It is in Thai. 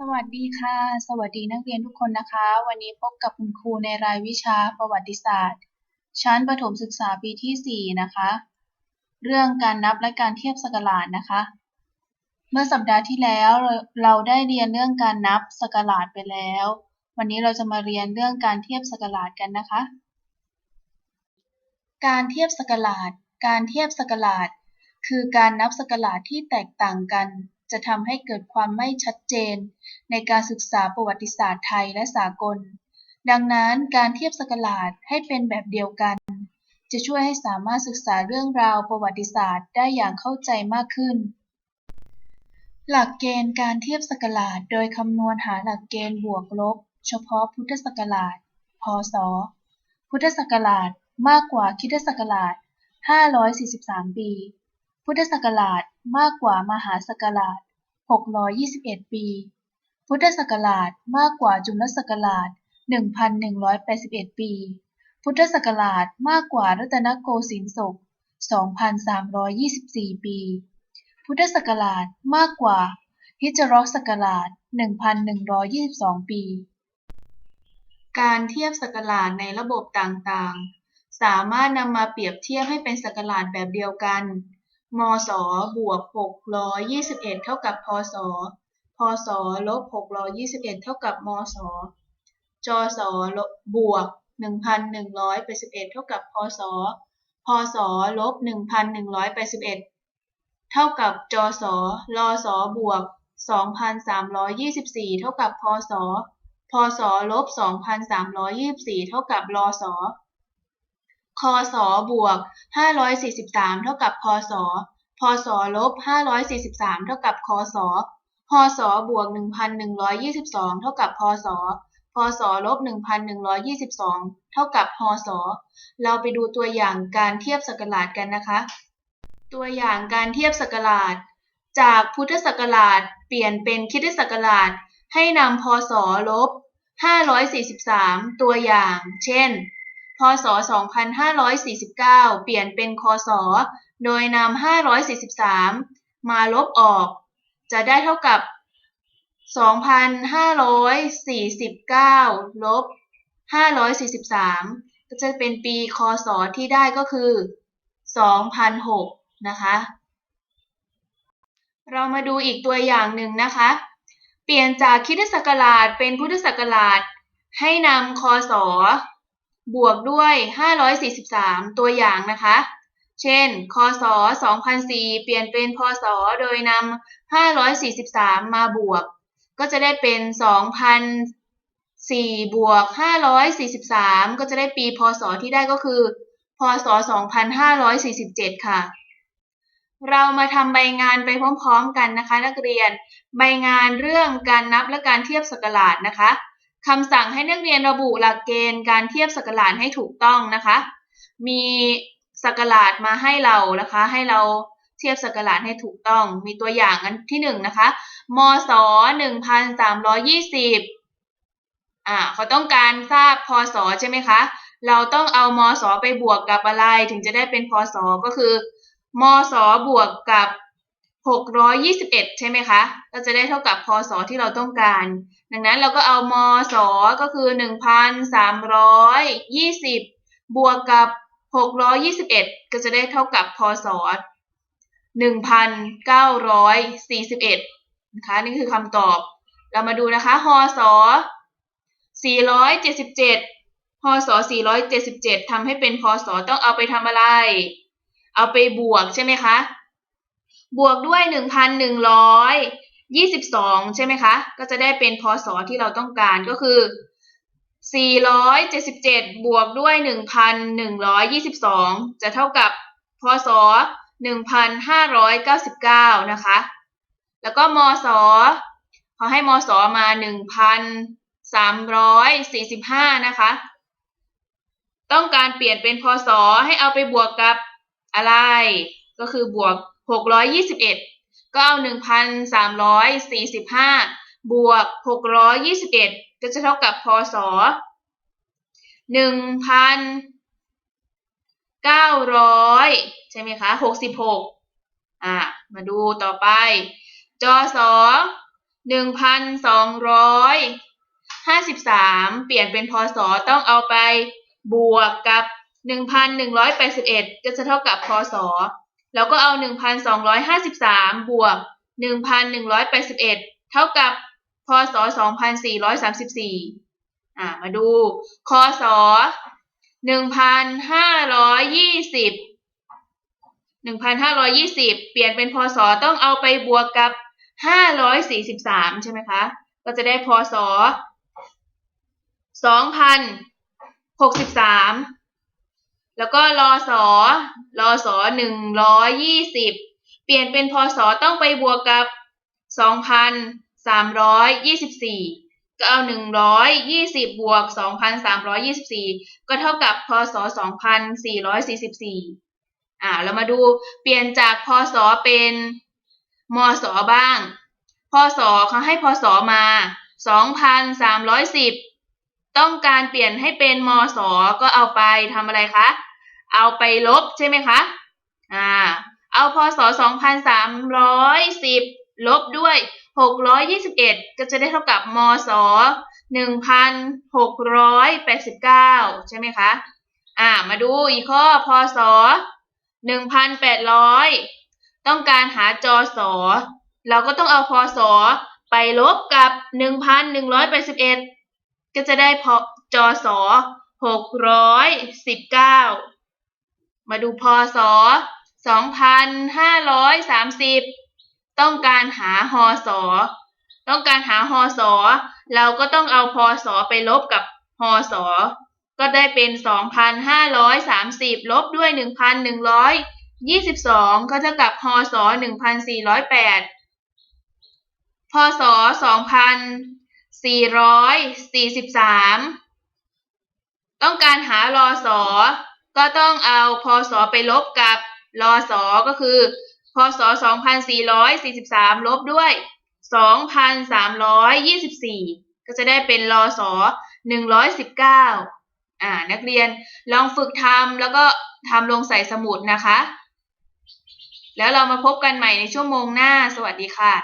สวัสดีค่ะ สวัสดีนักเรียนทุกคนนะคะ วันนี้พบกับคุณครูในรายวิชาประวัติศาสตร์ ชั้นประถมศึกษาปีที่ 4 นะคะ เรื่องการนับและการเทียบสกราชนะคะ เมื่อสัปดาห์ที่แล้วเราเราได้เรียนเรื่องการนับสกราชไปแล้ว วันนี้เราจะมาเรียนเรื่องการเทียบสกราชกันนะคะ การเทียบสกราช การเทียบสกราช คือการนับสกราชที่แตกต่างกัน จะทำให้เกิดความไม่ชัดเจน ในการศึกษาประวัติศาสตร์ไทยและสากล ดังนั้นการเทียบสกราชให้เป็นแบบเดียวกัน จะช่วยให้สามารถศึกษาเรื่องราวประวัติศาสตร์ได้อย่างเข้าใจมากขึ้น หลักเกณฑ์การเทียบสกราชโดยคำนวณหาหลักเกณฑ์บวกลบ เฉพาะพุทธศักราช พศ พุทธศักราชมากกว่าคริสตศักราช543 ปี พุทธศักราชมากกว่ามหาศักราช 621 ปี พุทธศักราชมากกว่าจุลศักราช 1,181 ปี พุทธศักราชมากกว่ารัตนโกสินทร์ศก 2,324 ปี พุทธศักราชมากกว่าฮิจรัศักราช 1,122 ปี การเทียบศักราชในระบบต่างๆ สามารถนำมาเปรียบเทียบให้เป็นศักราชแบบเดียวกัน มศ บวก621เท่ากับพศ พศ ลบ621เท่ากับมศ จศลบบวก1,181เท่ากับพศ พศ ลบ1,181เท่ากับจศ ลศ บวก2,324เท่ากับพศ พศ ลบ2,324เท่ากับลศ คศบวก543 เท่ากับพศ พศลบ543 เท่ากับคศ พศบวก1,122 เท่ากับพศ พศลบ1,122 เท่ากับพศ เราไปดูตัวอย่างการเทียบศักราชกันนะคะ ตัวอย่างการเทียบศักราช จากพุทธศักราชเปลี่ยนเป็นคริสตศักราชให้นำพศลบ543 ตัวอย่าง เช่น พศ 2549 เปลี่ยนเป็น คศ โดยนำ543 มาลบออก จะได้เท่ากับ 2,549 ลบ 543 ก็จะเป็นปี คศ ที่ได้ก็คือ 2006 นะคะ เรามาดูอีกตัวอย่างหนึ่งนะคะ เปลี่ยนจากคริสตศักราชเป็นพุทธศักราช ให้นำคศ บวกด้วย 543 ตัวอย่างนะคะ เช่น คศ 2004 เปลี่ยนเป็นพศ โดยนำ 543 มาบวก ก็จะได้เป็น 2004 บวก 543 ก็จะได้ปีพศที่ได้ก็คือ พศ 2547 ค่ะ เรามาทำใบงานไปพร้อมๆกันนะคะ นักเรียน ใบงานเรื่องการนับและการเทียบศักราชนะคะ คำสั่งให้นักเรียนระบุหลักเกณฑ์การเทียบศักราชให้ถูกต้องนะคะ มีศักราชมาให้เรานะคะ ให้เราเทียบศักราชให้ถูกต้อง มีตัวอย่างอันที่หนึ่งนะคะมศ1320อ่าเขาต้องการทราบพศใช่ไหมคะ เราต้องเอามศไปบวกกับอะไรถึงจะได้เป็นพศก็คือมศบวกกับ 621 ใช่ไหมคะ ก็จะได้เท่ากับพศที่เราต้องการ ดังนั้นเราก็เอามศก็คือ 1,320 บวกกับ 621 ก็จะได้เท่ากับพศ 1,941 นะคะ นี่คือคำตอบ เรามาดูนะคะหศ477 พศ 477 ทำให้เป็นพศต้องเอาไปทำอะไร เอาไปบวกใช่ไหมคะ บวกด้วย 1,122 ใช่ไหมคะ ก็จะได้เป็นพศที่เราต้องการก็คือ 477 บวกด้วย 1,122 จะเท่ากับพศ 1,599 นะคะ แล้วก็มศขาให้มศมา 1,345 นะคะ ต้องการเปลี่ยนเป็นพศให้เอาไปบวกกับอะไร ก็คือบวก 621ก็เอา1,345บวก621ก็จะเท่ากับพศ1,900ใช่ไหมคะ66อ่ามาดูต่อไปจศหนึ่งพันสองร้อยห้าสิบสามเปลี่ยนเป็นพศต้องเอาไปบวกกับหนึ่งพันหนึ่งร้อยแปดสิบเอ็ดก็จะเท่ากับพศ แล้วก็เอา 1,253 บวก 1,181 เท่ากับ พศ 2434 อ่า มาดู คศ 1,520 1,520 เปลี่ยนเป็นพศ ต้องเอาไปบวกกับ 543 ใช่ไหมคะ ก็จะได้พศ 2,063 แล้วก็รอสอรอสอหนึ่งร้อยยี่สิบเปลี่ยนเป็นพศต้องไปบวกกับสองพันสามร้อยยี่สิบสี่ก็เอาหนึ่งร้อยยี่สิบบวกสองพันสามร้อยยี่สิบสี่ก็เท่ากับพศสองพันสี่ร้อยสี่สิบสี่อ่าเรามาดูเปลี่ยนจากพศเป็นมศบ้าง พศเขาให้พศมา2,310 ต้องการเปลี่ยนให้เป็นมศก็เอาไปทำอะไรคะ เอาไปลบใช่ไหมคะ อ่า เอาพศ2,310 ลบด้วย 621 ก็จะได้เท่ากับมศ1,689 ใช่ไหมคะ อ่า มาดูอีกข้อพศ1,800 ต้องการหาจอสอเราก็ต้องเอาพศไปลบกับ 1,181 ก็จะได้พอจอสอ619มาดูพศ2,530ต้องการหาหอสอต้องการหาหอสอเราก็ต้องเอาพศไปลบกับหอสอก็ได้เป็น 2,530 ลบด้วย 1,122 ก็เท่ากับพศ 1,408 พศ 443 ต้องการหารอสอก็ต้องเอาพศไปลบกับรอสอก็คือ พศ 2443 ลบด้วย 2,324 ก็จะได้เป็นรอสอ119 อ่า นักเรียนลองฝึกทำแล้วก็ทำลงใส่สมุดนะคะ แล้วเรามาพบกันใหม่ในชั่วโมงหน้า สวัสดีค่ะ